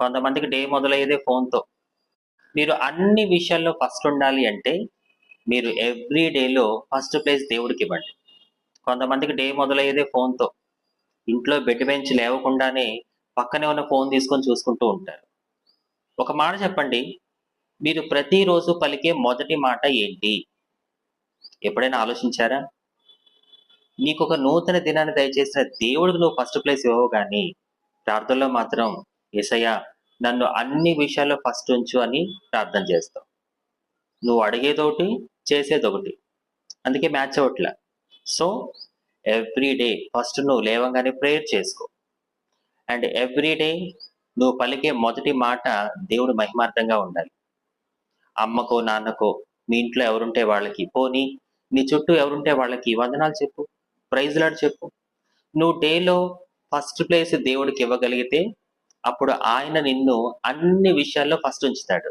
కొంతమందికి డే మొదలయ్యేదే ఫోన్‌తో. మీరు అన్ని విషయాల్లో ఫస్ట్ ఉండాలి అంటే, మీరు ఎవ్రీ డేలో ఫస్ట్ ప్లేస్ దేవుడికి ఇవ్వండి కొంతమందికి డే మొదలయ్యేదే ఫోన్‌తో. ఇంట్లో బెడ్ బెంచ్ లేవకుండానే పక్కనే ఉన్న ఫోన్ తీసుకొని చూసుకుంటూ ఉంటారు. ఒక మాట చెప్పండి. మీరు ప్రతిరోజు పలికే మొదటి మాట ఏంటి? ఎప్పుడైనా ఆలోచించారా? నీకొక నూతన దినాన్ని దయచేసిన దేవుడికి నువ్వు ఫస్ట్ ప్లేస్ ఇవ్వవు కానీ ప్రార్థనలో మాత్రం యేసయ్యా నన్ను అన్ని విషయాల్లో ఫస్ట్ ఉంచు అని ప్రార్థన చేస్తావు. నువ్వు అడిగేదొకటి, చేసేదొకటి. అందుకే మ్యాచ్ అవట్లే సో, ఎవ్రీ డే ఫస్ట్ నువ్వు లేవంగానే ప్రేయర్ చేసుకో. అండ్ ఎవ్రీ డే నువ్వు పలికే మొదటి మాట దేవుడు మహిమార్థంగా ఉండాలి. అమ్మకో, నాన్నకో, మీ ఇంట్లో ఎవరుంటే వాళ్ళకి, పోనీ నీ చుట్టూ ఎవరుంటే వాళ్ళకి వందనాలు చెప్పు. ప్రైజ్లాడు చెప్పు. నువ్వు డేలో ఫస్ట్ ప్లేస్ దేవుడికి ఇవ్వగలిగితే, అప్పుడు ఆయన నిన్ను అన్ని విషయాల్లో ఫస్ట్ ఉంచుతాడు.